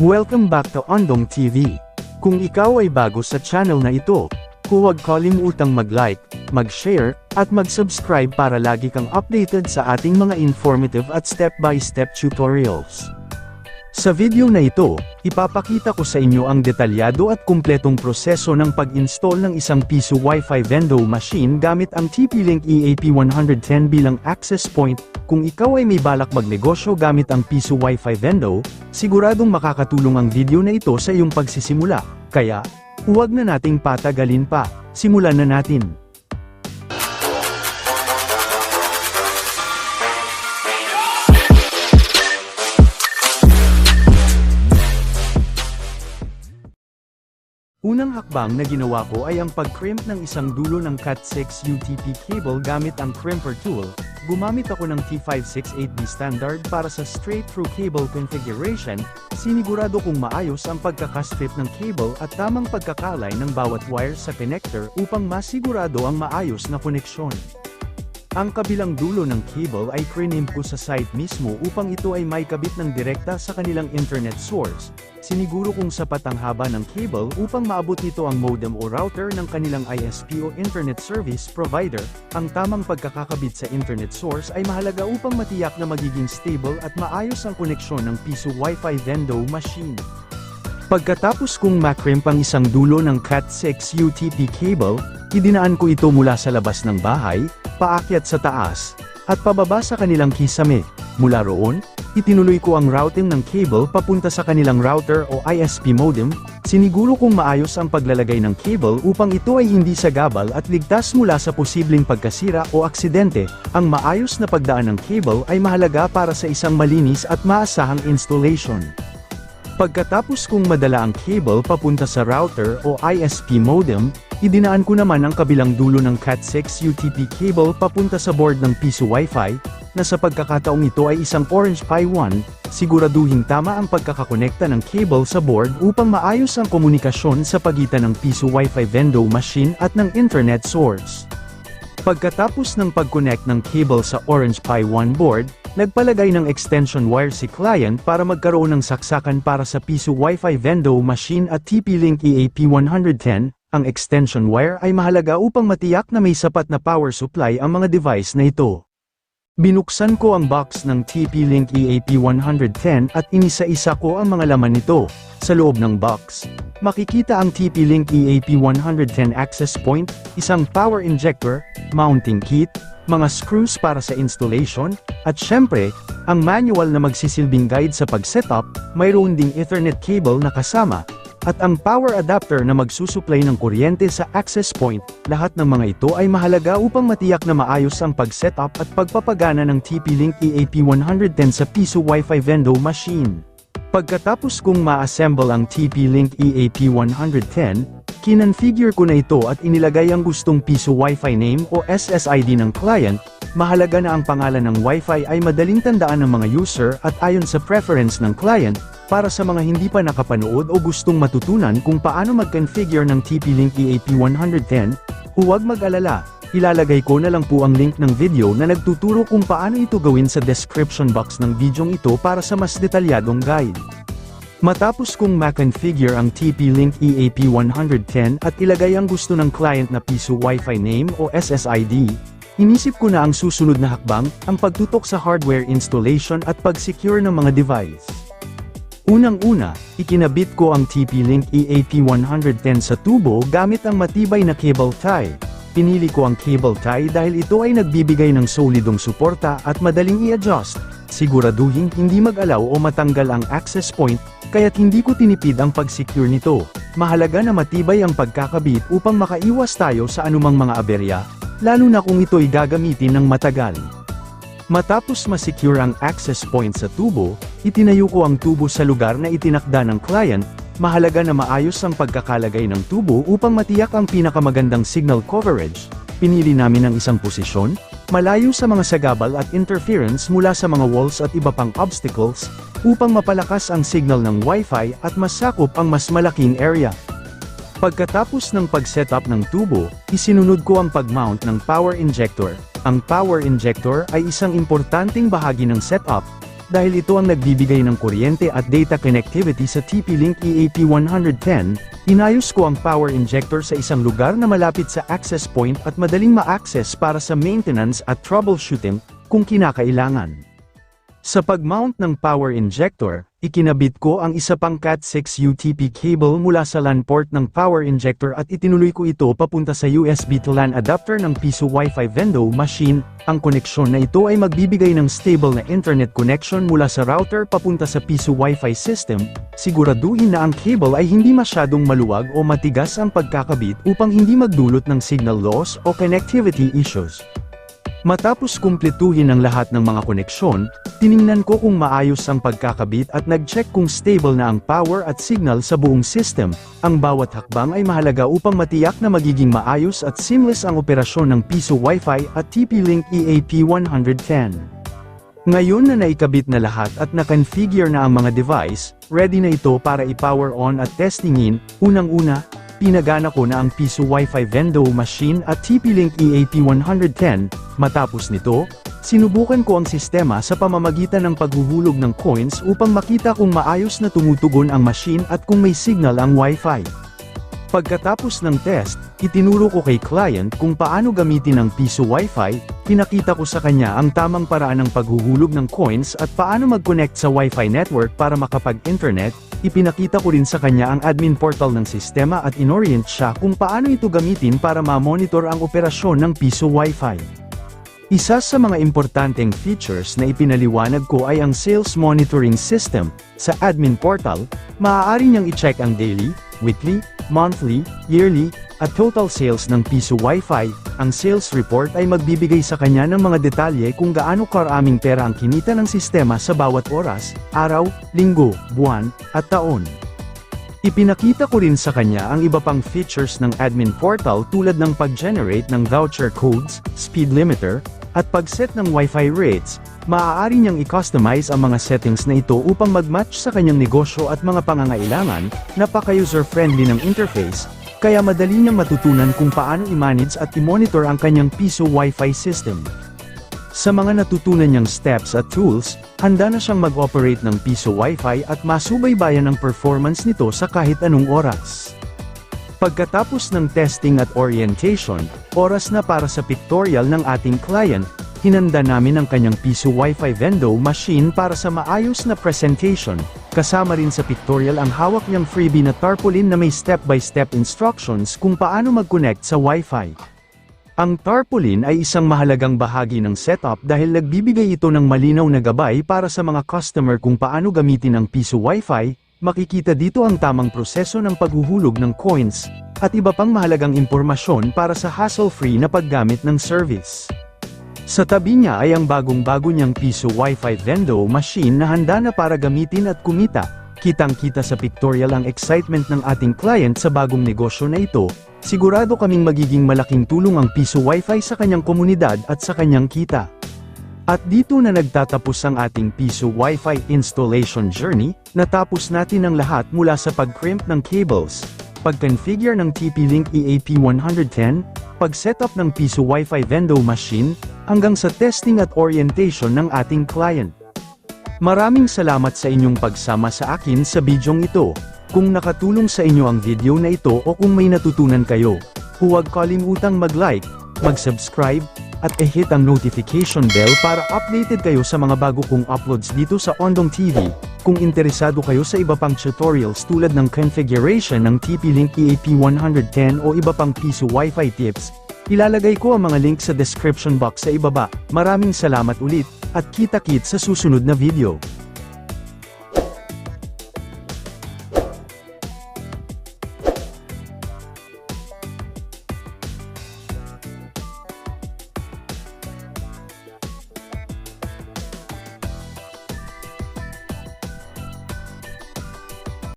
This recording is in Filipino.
Welcome back to Ondong TV. Kung ikaw ay bago sa channel na ito, huwag kalimutang mag-like, mag-share, at mag-subscribe para lagi kang updated sa ating mga informative at step-by-step tutorials. Sa video na ito, ipapakita ko sa inyo ang detalyado at kumpletong proseso ng pag-install ng isang piso Wi-Fi Vendo machine gamit ang TP-Link EAP110 bilang access point. Kung ikaw ay may balak magnegosyo gamit ang piso Wi-Fi Vendo, siguradong makakatulong ang video na ito sa iyong pagsisimula. Kaya, huwag na nating patagalin pa. Simulan na natin. Unang hakbang na ginawa ko ay ang pag-crimp ng isang dulo ng Cat6 UTP cable gamit ang crimper tool. Gumamit ako ng T568B standard para sa straight-through cable configuration, sinigurado kong maayos ang pagkakastrip ng cable at tamang pagkakalay ng bawat wire sa connector upang masigurado ang maayos na koneksyon. Ang kabilang dulo ng cable ay criname ko sa site mismo upang ito ay may kabit ng direkta sa kanilang internet source. Siniguro kong sapat ang haba ng cable upang maabot nito ang modem o router ng kanilang ISP o internet service provider. Ang tamang pagkakakabit sa internet source ay mahalaga upang matiyak na magiging stable at maayos ang koneksyon ng piso Wi-Fi Vendo machine. Pagkatapos kong macrimp ang isang dulo ng Cat6 UTP cable, idinaan ko ito mula sa labas ng bahay, paakyat sa taas, at pababa sa kanilang kisame. Mula roon, itinuloy ko ang routing ng cable papunta sa kanilang router o ISP modem, siniguro kong maayos ang paglalagay ng cable upang ito ay hindi sagabal at ligtas mula sa posibleng pagkasira o aksidente. Ang maayos na pagdaan ng cable ay mahalaga para sa isang malinis at maasahang installation. Pagkatapos kong madala ang cable papunta sa router o ISP modem, idinaan ko naman ang kabilang dulo ng Cat6 UTP cable papunta sa board ng piso Wi-Fi, na sa pagkakataong ito ay isang Orange Pi 1, siguraduhin tama ang pagkakakonekta ng cable sa board upang maayos ang komunikasyon sa pagitan ng piso Wi-Fi Vendo machine at ng internet source. Pagkatapos ng pag-connect ng cable sa Orange Pi 1 board, nagpalagay ng extension wire si client para magkaroon ng saksakan para sa piso Wi-Fi Vendo machine at TP-Link EAP110, ang extension wire ay mahalaga upang matiyak na may sapat na power supply ang mga device na ito. Binuksan ko ang box ng TP-Link EAP110 at inisa-isa ko ang mga laman nito. Sa loob ng box, makikita ang TP-Link EAP110 access point, isang power injector, mounting kit, mga screws para sa installation, at syempre, ang manual na magsisilbing guide sa pag-setup, mayroon ding Ethernet cable na kasama, at ang power adapter na magsusupply ng kuryente sa access point, lahat ng mga ito ay mahalaga upang matiyak na maayos ang pag-setup at pagpapagana ng TP-Link EAP110 sa piso Wi-Fi Vendo machine. Pagkatapos kong ma-assemble ang TP-Link EAP110, kinonfigure ko na ito at inilagay ang gustong piso Wi-Fi name o SSID ng client, mahalaga na ang pangalan ng Wi-Fi ay madaling tandaan ng mga user at ayon sa preference ng client, para sa mga hindi pa nakapanood o gustong matutunan kung paano mag-configure ng TP-Link EAP110, huwag mag-alala, ilalagay ko na lang po ang link ng video na nagtuturo kung paano ito gawin sa description box ng videong ito para sa mas detalyadong guide. Matapos kong ma-configure ang TP-Link EAP110 at ilagay ang gusto ng client na piso Wi-Fi name o SSID, inisip ko na ang susunod na hakbang, ang pagtutok sa hardware installation at pag-secure ng mga device. Unang-una, ikinabit ko ang TP-Link EAP110 sa tubo gamit ang matibay na cable tie. Pinili ko ang cable tie dahil ito ay nagbibigay ng solidong suporta at madaling i-adjust. Siguraduhin hindi mag-alaw o matanggal ang access point, kaya't hindi ko tinipid ang pag-secure nito. Mahalaga na matibay ang pagkakabit upang makaiwas tayo sa anumang mga aberya, lalo na kung ito'y gagamitin ng matagal. Matapos ma-secure ang access point sa tubo, itinayo ko ang tubo sa lugar na itinakda ng client, mahalaga na maayos ang pagkakalagay ng tubo upang matiyak ang pinakamagandang signal coverage. Pinili namin ang isang posisyon, malayo sa mga sagabal at interference mula sa mga walls at iba pang obstacles, upang mapalakas ang signal ng Wi-Fi at masakop ang mas malaking area. Pagkatapos ng pag-setup ng tubo, isinunod ko ang pag-mount ng power injector. Ang power injector ay isang importanteng bahagi ng setup, dahil ito ang nagbibigay ng kuryente at data connectivity sa TP-Link E EAP110, inayos ko ang power injector sa isang lugar na malapit sa access point at madaling ma-access para sa maintenance at troubleshooting kung kinakailangan. Sa pag-mount ng power injector, ikinabit ko ang isa pang Cat6 UTP cable mula sa LAN port ng power injector at itinuloy ko ito papunta sa USB to LAN adapter ng Piso Wi-Fi Vendo machine. Ang koneksyon na ito ay magbibigay ng stable na internet connection mula sa router papunta sa Piso Wi-Fi system. Siguraduhin na ang cable ay hindi masyadong maluwag o matigas ang pagkakabit upang hindi magdulot ng signal loss o connectivity issues. Matapos kumpletuhin ang lahat ng mga koneksyon, tiningnan ko kung maayos ang pagkakabit at nag-check kung stable na ang power at signal sa buong system. Ang bawat hakbang ay mahalaga upang matiyak na magiging maayos at seamless ang operasyon ng Piso Wi-Fi at TP-Link E EAP110. Ngayon na naikabit na lahat at na-configure na ang mga device, ready na ito para i-power on at testingin, unang-una, pinagana ko na ang Piso Wi-Fi Vendo machine at TP-Link E EAP110, matapos nito, sinubukan ko ang sistema sa pamamagitan ng paghuhulog ng coins upang makita kung maayos na tumutugon ang machine at kung may signal ang Wi-Fi. Pagkatapos ng test, itinuro ko kay client kung paano gamitin ang Piso Wi-Fi, pinakita ko sa kanya ang tamang paraan ng paghuhulog ng coins at paano mag-connect sa Wi-Fi network para makapag-internet, ipinakita ko rin sa kanya ang admin portal ng sistema at inorient siya kung paano ito gamitin para ma-monitor ang operasyon ng Piso Wi-Fi. Isa sa mga importanteng features na ipinaliwanag ko ay ang Sales Monitoring System. Sa admin portal, maaari niyang i-check ang daily, weekly, monthly, yearly, at total sales ng Piso Wi-Fi. Ang sales report ay magbibigay sa kanya ng mga detalye kung gaano karaming pera ang kinita ng sistema sa bawat oras, araw, linggo, buwan, at taon. Ipinakita ko rin sa kanya ang iba pang features ng admin portal tulad ng pag-generate ng voucher codes, speed limiter, at pag-set ng Wi-Fi rates, maaari niyang i-customize ang mga settings na ito upang mag-match sa kanyang negosyo at mga pangangailangan, napaka-user-friendly ng interface, kaya madali niyang matutunan kung paano i-manage at i-monitor ang kanyang piso Wi-Fi system. Sa mga natutunan niyang steps at tools, handa na siyang mag-operate ng piso Wi-Fi at masubaybayan ang performance nito sa kahit anong oras. Pagkatapos ng testing at orientation, oras na para sa pictorial ng ating client, hinanda namin ang kanyang piso Wi-Fi Vendo machine para sa maayos na presentation. Kasama rin sa pictorial ang hawak niyang freebie na tarpaulin na may step-by-step instructions kung paano mag-connect sa Wi-Fi. Ang tarpaulin ay isang mahalagang bahagi ng setup dahil nagbibigay ito ng malinaw na gabay para sa mga customer kung paano gamitin ang piso Wi-Fi, makikita dito ang tamang proseso ng paghuhulog ng coins, at iba pang mahalagang impormasyon para sa hassle-free na paggamit ng service. Sa tabi niya ay ang bagong-bago niyang piso Wi-Fi Vendo machine na handa na para gamitin at kumita. Kitang-kita sa pictorial ang excitement ng ating client sa bagong negosyo na ito, sigurado kaming magiging malaking tulong ang piso Wi-Fi sa kanyang komunidad at sa kanyang kita. At dito na nagtatapos ang ating piso Wi-Fi installation journey, natapos natin ang lahat mula sa pag-crimp ng cables, pag-configure ng TP-Link E EAP110, pag-setup ng piso Wi-Fi Vendo machine, hanggang sa testing at orientation ng ating client. Maraming salamat sa inyong pagsama sa akin sa bidyong ito. Kung nakatulong sa inyo ang video na ito o kung may natutunan kayo, huwag kalimutang mag-like, mag-subscribe, at i-hit ang notification bell para updated kayo sa mga bago kong uploads dito sa Ondong TV. Kung interesado kayo sa iba pang tutorials tulad ng configuration ng TP-Link E EAP110 o iba pang piso Wi-Fi tips, ilalagay ko ang mga link sa description box sa ibaba. Maraming salamat ulit, at kita-kit sa susunod na video.